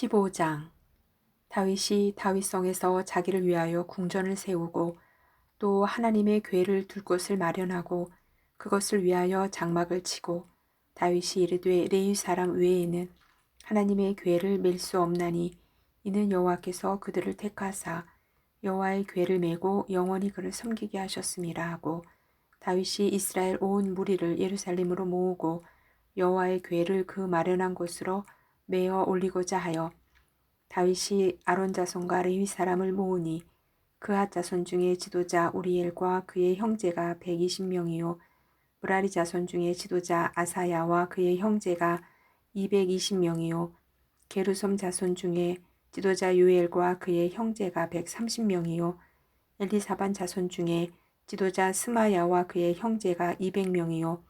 15장. 다윗이 다윗성에서 자기를 위하여 궁전을 세우고 또 하나님의 궤를 둘 곳을 마련하고 그것을 위하여 장막을 치고 다윗이 이르되 레위 사람 외에는 하나님의 궤를 맬 수 없나니 이는 여호와께서 그들을 택하사 여호와의 궤를 메고 영원히 그를 섬기게 하셨음이라 하고 다윗이 이스라엘 온 무리를 예루살렘으로 모으고 여호와의 궤를 그 마련한 곳으로 메어 올리고자 하여 다윗이 아론 자손과 레위 사람을 모으니 그앗 자손 중에 지도자 우리엘과 그의 형제가 120명이요. 브라리 자손 중에 지도자 아사야와 그의 형제가 220명이요. 게르솜 자손 중에 지도자 유엘과 그의 형제가 130명이요. 엘리사반 자손 중에 지도자 스마야와 그의 형제가 200명이요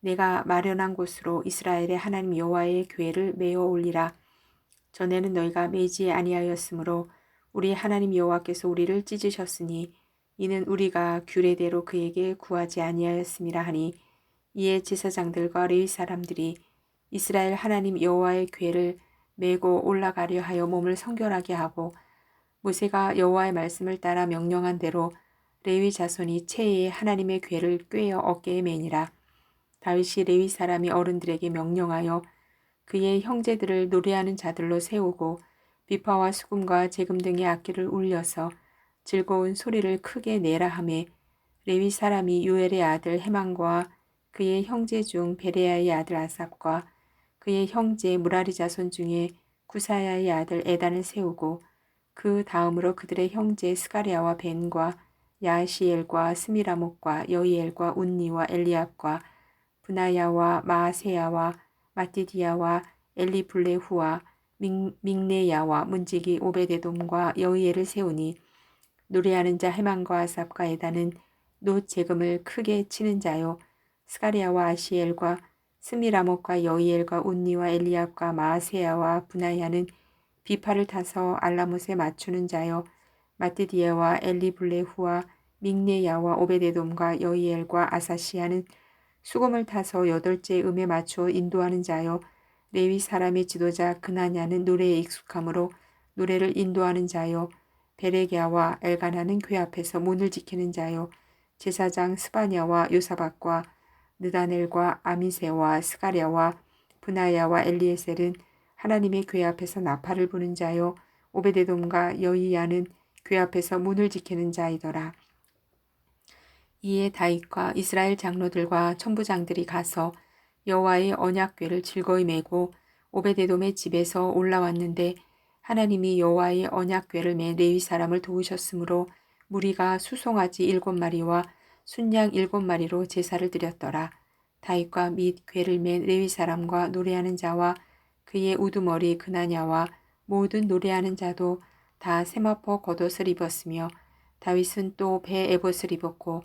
내가 마련한 곳으로 이스라엘의 하나님 여호와의 교회를 메어 올리라. 전에는 너희가 매지 아니하였으므로 우리 하나님 여호와께서 우리를 찢으셨으니 이는 우리가 규례대로 그에게 구하지 아니하였음이라 하니 이에 제사장들과 레위 사람들이 이스라엘 하나님 여호와의 궤를 메고 올라가려 하여 몸을 성결하게 하고 모세가 여호와의 말씀을 따라 명령한 대로 레위 자손이 체에 하나님의 궤를 꿰어 어깨에 매니라 다윗이 레위 사람이 어른들에게 명령하여 그의 형제들을 노래하는 자들로 세우고 비파와 수금과 재금 등의 악기를 울려서 즐거운 소리를 크게 내라 하매 레위 사람이 유엘의 아들 해망과 그의 형제 중 베레야의 아들 아삽과 그의 형제 무라리 자손 중에 구사야의 아들 에단을 세우고 그 다음으로 그들의 형제 스가리아와 벤과 야시엘과 스미라목과 여이엘과 운니와 엘리압과 분하야와 마세야와 마티디야와 엘리블레후와 믹네야와 문지기 오베데돔과 여이엘을 세우니 노래하는 자 해만과 아삽과 에다는 노 재금을 크게 치는 자요. 스가리아와 아시엘과 스미라목과 여이엘과 운니와 엘리압과 마세야와 분하야는 비파를 타서 알라못에 맞추는 자요. 마티디야와 엘리블레후와 믹네야와 오베데돔과 여이엘과 아사시아는 수금을 타서 여덟째 음에 맞추어 인도하는 자요 레위 사람의 지도자 그나냐는 노래에 익숙함으로 노래를 인도하는 자요 베레게아와 엘가나는 궤 앞에서 문을 지키는 자요 제사장 스바냐와 요사박과 느다넬과 아미세와 스가랴와 분하야와 엘리에셀은 하나님의 궤 앞에서 나팔을 부는 자요 오베데돔과 여이야는 궤 앞에서 문을 지키는 자이더라. 이에 다윗과 이스라엘 장로들과 천부장들이 가서 여호와의 언약궤를 즐거이 메고 오베데돔의 집에서 올라왔는데 하나님이 여호와의 언약궤를 매 레위 사람을 도우셨으므로 무리가 수송아지 일곱 마리와 순양 일곱 마리로 제사를 드렸더라. 다윗과 및 궤를 맨 레위 사람과 노래하는 자와 그의 우두머리 그나냐와 모든 노래하는 자도 다 세마포 겉옷을 입었으며 다윗은 또 배 에봇을 입었고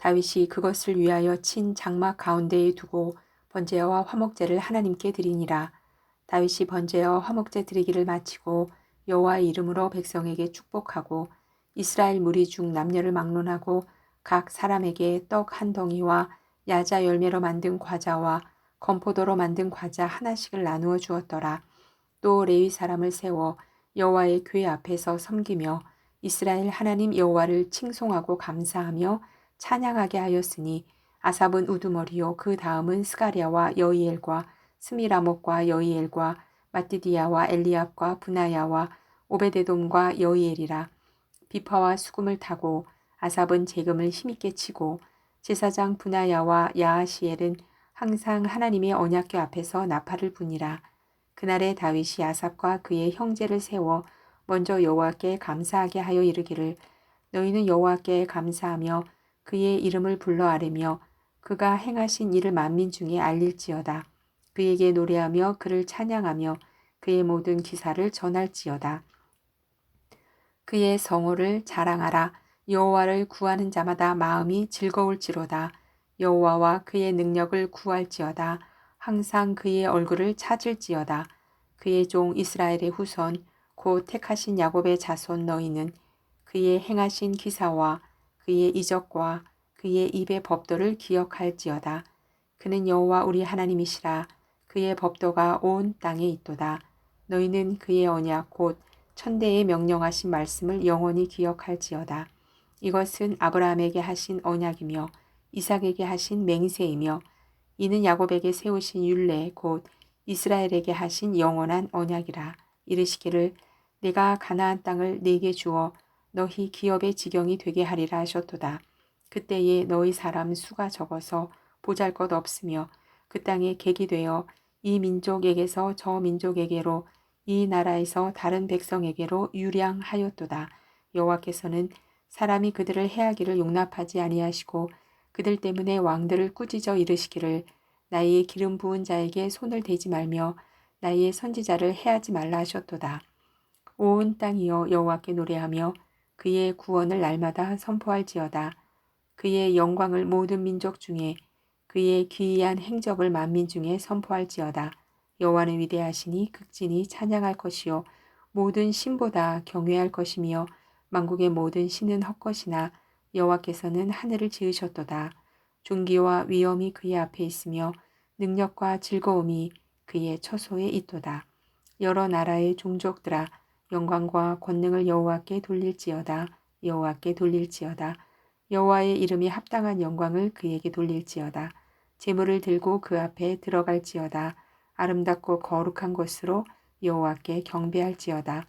다윗이 그것을 위하여 친 장막 가운데에 두고 번제와 화목제를 하나님께 드리니라. 다윗이 번제와 화목제 드리기를 마치고 여호와의 이름으로 백성에게 축복하고 이스라엘 무리 중 남녀를 막론하고 각 사람에게 떡 한 덩이와 야자 열매로 만든 과자와 건포도로 만든 과자 하나씩을 나누어 주었더라. 또 레위 사람을 세워 여호와의 궤 앞에서 섬기며 이스라엘 하나님 여호와를 칭송하고 감사하며 찬양하게 하였으니 아삽은 우두머리요 그 다음은 스가리아와 여이엘과 스미라목과 여이엘과 마티디아와 엘리압과 분하야와 오베데돔과 여이엘이라 비파와 수금을 타고 아삽은 재금을 힘있게 치고 제사장 분하야와 야하시엘은 항상 하나님의 언약궤 앞에서 나팔을 부니라. 그날에 다윗이 아삽과 그의 형제를 세워 먼저 여호와께 감사하게 하여 이르기를 너희는 여호와께 감사하며 그의 이름을 불러 아뢰며 그가 행하신 일을 만민 중에 알릴지어다. 그에게 노래하며 그를 찬양하며 그의 모든 기사를 전할지어다. 그의 성호를 자랑하라. 여호와를 구하는 자마다 마음이 즐거울지로다. 여호와와 그의 능력을 구할지어다. 항상 그의 얼굴을 찾을지어다. 그의 종 이스라엘의 후손 곧 택하신 야곱의 자손 너희는 그의 행하신 기사와 그의 이적과 그의 입의 법도를 기억할지어다. 그는 여호와 우리 하나님이시라. 그의 법도가 온 땅에 있도다. 너희는 그의 언약 곧 천대에 명령하신 말씀을 영원히 기억할지어다. 이것은 아브라함에게 하신 언약이며 이삭에게 하신 맹세이며 이는 야곱에게 세우신 율례 곧 이스라엘에게 하신 영원한 언약이라. 이르시기를 내가 가나안 땅을 네게 주어 너희 기업의 지경이 되게 하리라 하셨도다. 그때에 너희 사람 수가 적어서 보잘 것 없으며 그 땅에 객이 되어 이 민족에게서 저 민족에게로 이 나라에서 다른 백성에게로 유량하였도다. 여호와께서는 사람이 그들을 해하기를 용납하지 아니하시고 그들 때문에 왕들을 꾸짖어 이르시기를 나의 기름 부은 자에게 손을 대지 말며 나의 선지자를 해하지 말라 하셨도다. 온 땅이여 여호와께 노래하며 그의 구원을 날마다 선포할지어다. 그의 영광을 모든 민족 중에 그의 기이한 행적을 만민 중에 선포할지어다. 여호와는 위대하시니 극진히 찬양할 것이요 모든 신보다 경외할 것이며 만국의 모든 신은 헛것이나 여호와께서는 하늘을 지으셨도다. 존귀와 위엄이 그의 앞에 있으며 능력과 즐거움이 그의 처소에 있도다. 여러 나라의 종족들아 영광과 권능을 여호와께 돌릴지어다. 여호와께 돌릴지어다. 여호와의 이름이 합당한 영광을 그에게 돌릴지어다. 재물을 들고 그 앞에 들어갈지어다. 아름답고 거룩한 곳으로 여호와께 경배할지어다.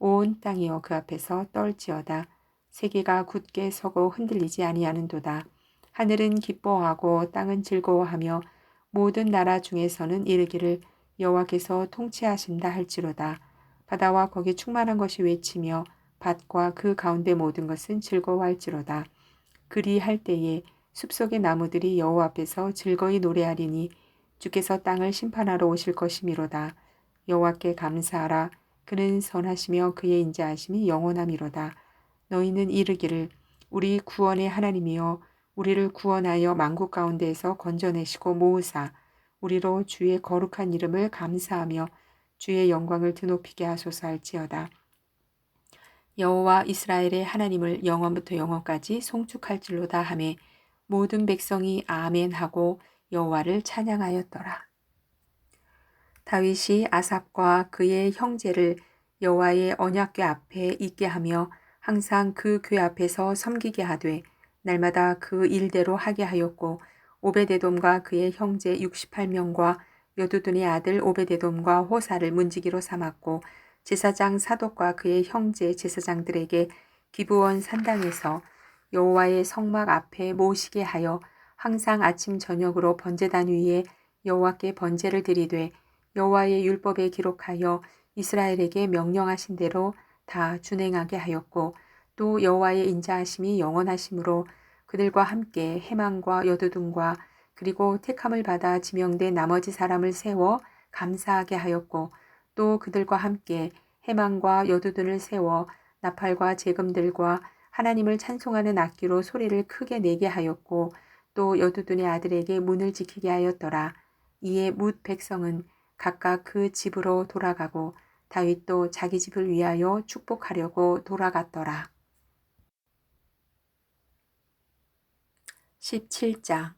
온 땅이여 그 앞에서 떨지어다. 세계가 굳게 서고 흔들리지 아니하는도다. 하늘은 기뻐하고 땅은 즐거워하며 모든 나라 중에서는 이르기를 여호와께서 통치하신다 할지로다. 바다와 거기 충만한 것이 외치며 밭과 그 가운데 모든 것은 즐거워할지로다. 그리 할 때에 숲속의 나무들이 여호와 앞에서 즐거이 노래하리니 주께서 땅을 심판하러 오실 것이미로다. 여호와께 감사하라. 그는 선하시며 그의 인자하심이 영원함이로다. 너희는 이르기를 우리 구원의 하나님이여 우리를 구원하여 만국 가운데에서 건져내시고 모으사 우리로 주의 거룩한 이름을 감사하며 주의 영광을 드높이게 하소서 할지어다. 여호와 이스라엘의 하나님을 영원부터 영원까지 송축할줄로다 하매 모든 백성이 아멘 하고 여호와를 찬양하였더라. 다윗이 아삽과 그의 형제를 여호와의 언약궤 앞에 있게 하며 항상 그 궤 앞에서 섬기게 하되 날마다 그 일대로 하게 하였고 오베데돔과 그의 형제 68명과 여두둔의 아들 오베데돔과 호사를 문지기로 삼았고 제사장 사독과 그의 형제 제사장들에게 기부원 산당에서 여호와의 성막 앞에 모시게 하여 항상 아침 저녁으로 번제단 위에 여호와께 번제를 드리되 여호와의 율법에 기록하여 이스라엘에게 명령하신 대로 다 준행하게 하였고 또 여호와의 인자하심이 영원하심으로 그들과 함께 해망과 여두둔과 그리고 택함을 받아 지명된 나머지 사람을 세워 감사하게 하였고 또 그들과 함께 해망과 여두둔을 세워 나팔과 재금들과 하나님을 찬송하는 악기로 소리를 크게 내게 하였고 또 여두둔의 아들에게 문을 지키게 하였더라. 이에 뭇 백성은 각각 그 집으로 돌아가고 다윗도 자기 집을 위하여 축복하려고 돌아갔더라. 17장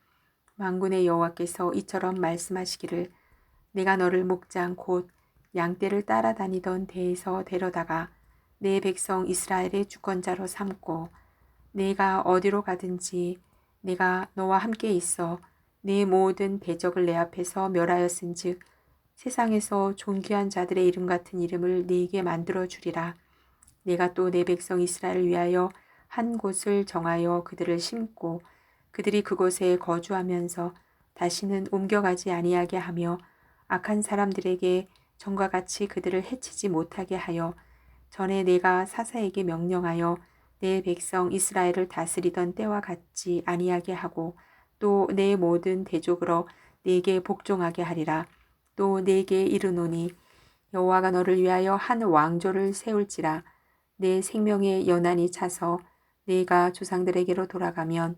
만군의 여호와께서 이처럼 말씀하시기를 내가 너를 목장 곧 양떼를 따라다니던 데에서 데려다가 내 백성 이스라엘의 주권자로 삼고 내가 어디로 가든지 내가 너와 함께 있어 내 모든 대적을 내 앞에서 멸하였은즉 세상에서 존귀한 자들의 이름 같은 이름을 네게 만들어 주리라. 내가 또 내 백성 이스라엘을 위하여 한 곳을 정하여 그들을 심고 그들이 그곳에 거주하면서 다시는 옮겨가지 아니하게 하며 악한 사람들에게 전과 같이 그들을 해치지 못하게 하여 전에 내가 사사에게 명령하여 내 백성 이스라엘을 다스리던 때와 같지 아니하게 하고 또 내 모든 대족으로 내게 복종하게 하리라. 또 내게 이르노니 여호와가 너를 위하여 한 왕조를 세울지라 내 생명의 연한이 차서 내가 조상들에게로 돌아가면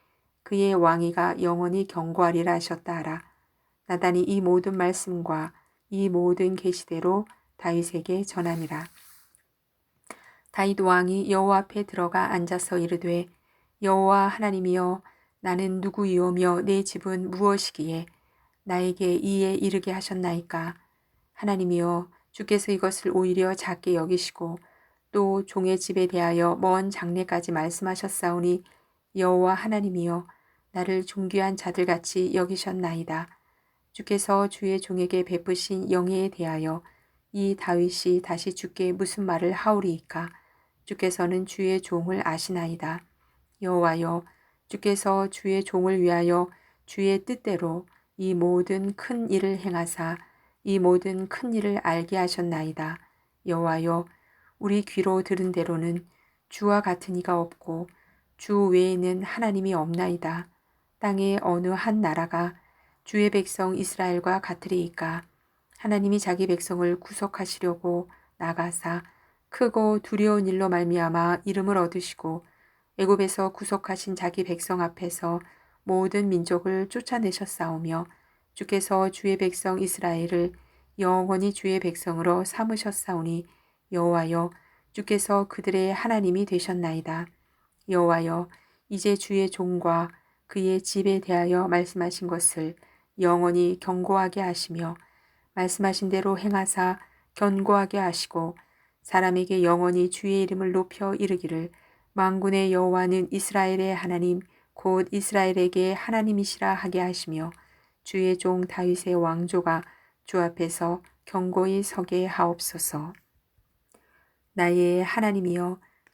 그의 왕위가 영원히 경고하리라 하셨다 하라. 나단이 이 모든 말씀과 이 모든 계시대로 다윗에게 전하니라. 다윗 왕이 여호와 앞에 들어가 앉아서 이르되 여호와 하나님이여 나는 누구이오며 내 집은 무엇이기에 나에게 이에 이르게 하셨나이까 하나님이여 주께서 이것을 오히려 작게 여기시고 또 종의 집에 대하여 먼 장래까지 말씀하셨사오니 여호와 하나님이여 나를 존귀한 자들같이 여기셨나이다. 주께서 주의 종에게 베푸신 영예에 대하여 이 다윗이 다시 주께 무슨 말을 하오리이까? 주께서는 주의 종을 아시나이다. 여호와여 주께서 주의 종을 위하여 주의 뜻대로 이 모든 큰 일을 행하사 이 모든 큰 일을 알게 하셨나이다. 여호와여 우리 귀로 들은 대로는 주와 같은 이가 없고 주 외에는 하나님이 없나이다. 땅의 어느 한 나라가 주의 백성 이스라엘과 같으리이까 하나님이 자기 백성을 구속하시려고 나가사 크고 두려운 일로 말미암아 이름을 얻으시고 애굽에서 구속하신 자기 백성 앞에서 모든 민족을 쫓아내셨사오며 주께서 주의 백성 이스라엘을 영원히 주의 백성으로 삼으셨사오니 여호와여 주께서 그들의 하나님이 되셨나이다. 여호와여 이제 주의 종과 그의 집에 대하여 말씀하신 것을 영원히 경고하게 하시며 말씀하신 대로 행하사 견고하게 하시고 사람에게 영원히 주의 이름을 높여 이르기를 망군의 여호와는 이스라엘의 하나님 곧 이스라엘에게 하나님이시라 하게 하시며 주의 종 다윗의 왕조가 주 앞에서 경고히 서게 하옵소서. 나의 하나님이여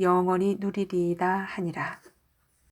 영원히 누리리이다 하니라.